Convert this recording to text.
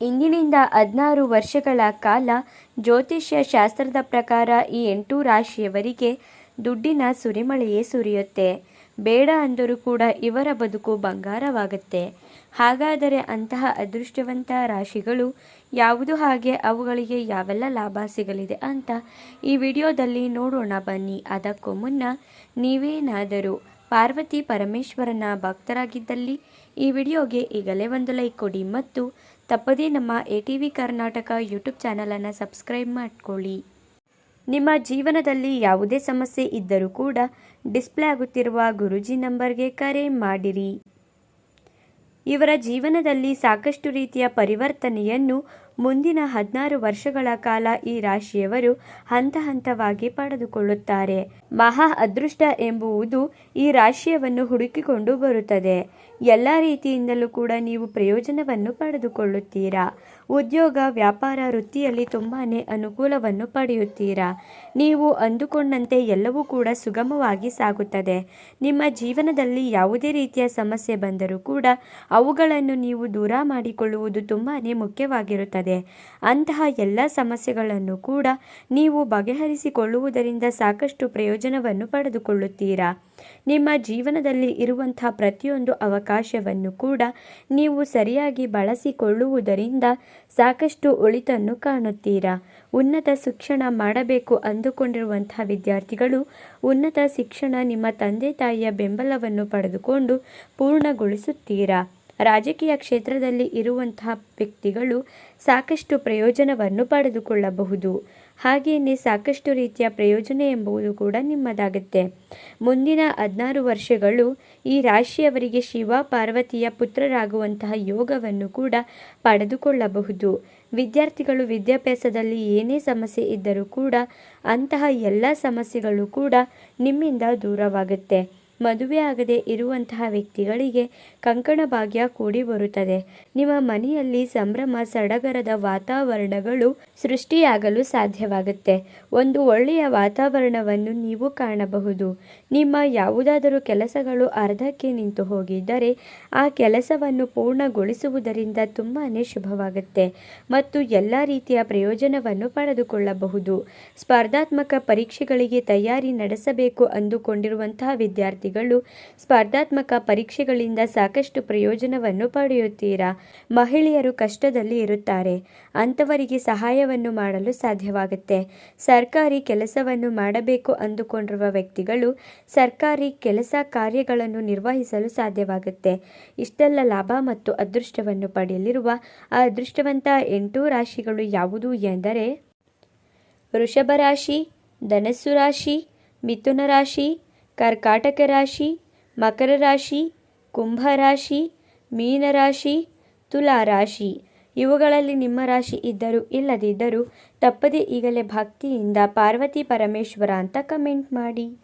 ಇಂದಿನಿಂದ ಹದಿನಾರು ವರ್ಷಗಳ ಕಾಲ ಜ್ಯೋತಿಷ್ಯ ಶಾಸ್ತ್ರದ ಪ್ರಕಾರ ಈ ಎಂಟು ರಾಶಿಯವರಿಗೆ ದುಡ್ಡಿನ ಸುರಿಮಳೆಯೇ ಸುರಿಯುತ್ತೆ. ಬೇಡ ಅಂದರೂ ಕೂಡ ಇವರ ಬದುಕು ಬಂಗಾರವಾಗುತ್ತೆ. ಹಾಗಾದರೆ ಅಂತಹ ಅದೃಷ್ಟವಂತ ರಾಶಿಗಳು ಯಾವುದು ಹಾಗೆ ಅವುಗಳಿಗೆ ಯಾವೆಲ್ಲ ಲಾಭ ಸಿಗಲಿದೆ ಅಂತ ಈ ವಿಡಿಯೋದಲ್ಲಿ ನೋಡೋಣ ಬನ್ನಿ. ಅದಕ್ಕೂ ಮುನ್ನ ನೀವೇನಾದರೂ ಪಾರ್ವತಿ ಪರಮೇಶ್ವರನ ಭಕ್ತರಾಗಿದ್ದಲ್ಲಿ ಈ ವಿಡಿಯೋಗೆ ಈಗಲೇ ಒಂದು ಲೈಕ್ ಕೊಡಿ ಮತ್ತು ತಪ್ಪದೇ ನಮ್ಮ A T V Karnataka YouTube ಚಾನಲನ್ನು ಸಬ್ಸ್ಕ್ರೈಬ್ ಮಾಡಿಕೊಳ್ಳಿ. ನಿಮ್ಮ ಜೀವನದಲ್ಲಿ ಯಾವುದೇ ಸಮಸ್ಯೆ ಇದ್ದರೂ ಕೂಡ ಡಿಸ್ಪ್ಲೇ ಆಗುತ್ತಿರುವ ಗುರುಜಿ ನಂಬರ್ಗೆ ಕರೆ ಮಾಡಿರಿ. ಇವರ ಜೀವನದಲ್ಲಿ ಸಾಕಷ್ಟು ರೀತಿಯ ಪರಿವರ್ತನೆಯನ್ನು ಮುಂದಿನ ಹದಿನಾರು ವರ್ಷಗಳ ಕಾಲ ಈ ರಾಶಿಯವರು ಹಂತ ಹಂತವಾಗಿ ಪಡೆದುಕೊಳ್ಳುತ್ತಾರೆ. ಮಹಾ ಅದೃಷ್ಟ ಎಂಬುವುದು ಈ ರಾಶಿಯವನ್ನು ಹುಡುಕಿಕೊಂಡು ಬರುತ್ತದೆ. ಎಲ್ಲ ರೀತಿಯಿಂದಲೂ ಕೂಡ ನೀವು ಪ್ರಯೋಜನವನ್ನು ಪಡೆದುಕೊಳ್ಳುತ್ತೀರಾ? ಉದ್ಯೋಗ, ವ್ಯಾಪಾರ, ವೃತ್ತಿಯಲ್ಲಿ ತುಂಬಾ ಅನುಕೂಲವನ್ನು ಪಡೆಯುತ್ತೀರಾ? ನೀವು ಅಂದುಕೊಂಡಂತೆ ಎಲ್ಲವೂ ಕೂಡ ಸುಗಮವಾಗಿ ಸಾಗುತ್ತದೆ. ನಿಮ್ಮ ಜೀವನದಲ್ಲಿ ಯಾವುದೇ ರೀತಿಯ ಸಮಸ್ಯೆ ಬಂದರೂ ಕೂಡ ಅವುಗಳನ್ನು ನೀವು ದೂರ ಮಾಡಿಕೊಳ್ಳುವುದು ತುಂಬಾ ಮುಖ್ಯವಾಗಿರುತ್ತದೆ. ಅಂತಹ ಎಲ್ಲ ಸಮಸ್ಯೆಗಳನ್ನು ಕೂಡ ನೀವು ಬಗೆಹರಿಸಿಕೊಳ್ಳುವುದರಿಂದ ಸಾಕಷ್ಟು ಪ್ರಯೋಜನವನ್ನು ಪಡೆದುಕೊಳ್ಳುತ್ತೀರಾ? ನಿಮ್ಮ ಜೀವನದಲ್ಲಿ ಇರುವಂತಹ ಪ್ರತಿಯೊಂದು ಅವಕಾಶವನ್ನು ಕೂಡ ನೀವು ಸರಿಯಾಗಿ ಬಳಸಿಕೊಳ್ಳುವುದರಿಂದ ಸಾಕಷ್ಟು ಒಳಿತನ್ನು ಕಾಣುತ್ತೀರಾ? ಉನ್ನತ ಶಿಕ್ಷಣ ಮಾಡಬೇಕು ಅಂದುಕೊಂಡಿರುವಂತಹ ವಿದ್ಯಾರ್ಥಿಗಳು ಉನ್ನತ ಶಿಕ್ಷಣ ನಿಮ್ಮ ತಂದೆ ತಾಯಿಯ ಬೆಂಬಲವನ್ನು ಪಡೆದುಕೊಂಡು ಪೂರ್ಣಗೊಳಿಸುತ್ತೀರಾ? ರಾಜಕೀಯ ಕ್ಷೇತ್ರದಲ್ಲಿ ಇರುವಂತಹ ವ್ಯಕ್ತಿಗಳು ಸಾಕಷ್ಟು ಪ್ರಯೋಜನವನ್ನು ಪಡೆದುಕೊಳ್ಳಬಹುದು. ಹಾಗೆಯೇ ಸಾಕಷ್ಟು ರೀತಿಯ ಪ್ರಯೋಜನ ಎಂಬುದು ಕೂಡ ನಿಮ್ಮದಾಗುತ್ತೆ. ಮುಂದಿನ ಹದಿನಾರು ವರ್ಷಗಳು ಈ ರಾಶಿಯವರಿಗೆ ಶಿವ, ಪಾರ್ವತಿಯ ಪುತ್ರರಾಗುವಂತಹ ಯೋಗವನ್ನು ಕೂಡ ಪಡೆದುಕೊಳ್ಳಬಹುದು. ವಿದ್ಯಾರ್ಥಿಗಳು ವಿದ್ಯಾಭ್ಯಾಸದಲ್ಲಿ ಏನೇ ಸಮಸ್ಯೆ ಇದ್ದರೂ ಕೂಡ ಅಂತಹ ಎಲ್ಲ ಸಮಸ್ಯೆಗಳು ಕೂಡ ನಿಮ್ಮಿಂದ ದೂರವಾಗುತ್ತೆ. ಮದುವೆ ಆಗದೆ ಇರುವಂತಹ ವ್ಯಕ್ತಿಗಳಿಗೆ ಕಂಕಣ ಭಾಗ್ಯ ಕೂಡಿ ಬರುತ್ತದೆ. ನಿಮ್ಮ ಮನೆಯಲ್ಲಿ ಸಂಭ್ರಮ, ಸಡಗರದ ವಾತಾವರಣಗಳು ಸೃಷ್ಟಿಯಾಗಲು ಸಾಧ್ಯವಾಗುತ್ತೆ. ಒಂದು ಒಳ್ಳೆಯ ವಾತಾವರಣವನ್ನು ನೀವು ಕಾಣಬಹುದು. ನಿಮ್ಮ ಯಾವುದಾದರೂ ಕೆಲಸಗಳು ಅರ್ಧಕ್ಕೆ ನಿಂತು ಹೋಗಿದ್ದರೆ ಆ ಕೆಲಸವನ್ನು ಪೂರ್ಣಗೊಳಿಸುವುದರಿಂದ ತುಂಬಾ ಶುಭವಾಗುತ್ತೆ. ಮತ್ತು ಎಲ್ಲ ರೀತಿಯ ಪ್ರಯೋಜನವನ್ನು ಪಡೆದುಕೊಳ್ಳಬಹುದು. ಸ್ಪರ್ಧಾತ್ಮಕ ಪರೀಕ್ಷೆಗಳಿಗೆ ತಯಾರಿ ನಡೆಸಬೇಕು ಅಂದುಕೊಂಡಿರುವಂತಹ ವಿದ್ಯಾರ್ಥಿಗಳು ಸ್ಪರ್ಧಾತ್ಮಕ ಪರೀಕ್ಷೆಗಳಿಂದ ಸಾಕಷ್ಟು ಪ್ರಯೋಜನವನ್ನು ಪಡೆಯುತ್ತೀರಾ? ಮಹಿಳೆಯರು ಕಷ್ಟದಲ್ಲಿ ಇರುತ್ತಾರೆ. ಅಂಥವರಿಗೆ ಸಹಾಯವನ್ನು ಮಾಡಲು ಸಾಧ್ಯವಾಗುತ್ತೆ. ಸರ್ಕಾರಿ ಕೆಲಸವನ್ನು ಮಾಡಬೇಕು ಅಂದುಕೊಂಡಿರುವ ವ್ಯಕ್ತಿಗಳು ಸರ್ಕಾರಿ ಕೆಲಸ ಕಾರ್ಯಗಳನ್ನು ನಿರ್ವಹಿಸಲು ಸಾಧ್ಯವಾಗುತ್ತೆ. ಇಷ್ಟೆಲ್ಲ ಲಾಭ ಮತ್ತು ಅದೃಷ್ಟವನ್ನು ಪಡೆಯಲಿರುವ ಆ ಅದೃಷ್ಟವಂತ ಎಂಟು ರಾಶಿಗಳು ಯಾವುದು ಎಂದರೆ, ವೃಷಭ ರಾಶಿ, ಧನಸ್ಸು ರಾಶಿ, ಮಿಥುನ ರಾಶಿ ಕರ್ಕಾಟಕ ರಾಶಿ, ಮಕರ ರಾಶಿ, ಕುಂಭ ರಾಶಿ ಮೀನರಾಶಿ ತುಲಾ ರಾಶಿ. ಇವುಗಳಲ್ಲಿ ನಿಮ್ಮ ರಾಶಿ ಇದ್ದರೂ ಇಲ್ಲದಿದ್ದರೂ ತಪ್ಪದೇ ಈಗಲೇ ಭಕ್ತಿಯಿಂದ ಪಾರ್ವತಿ ಪರಮೇಶ್ವರ ಅಂತ ಕಮೆಂಟ್ ಮಾಡಿ.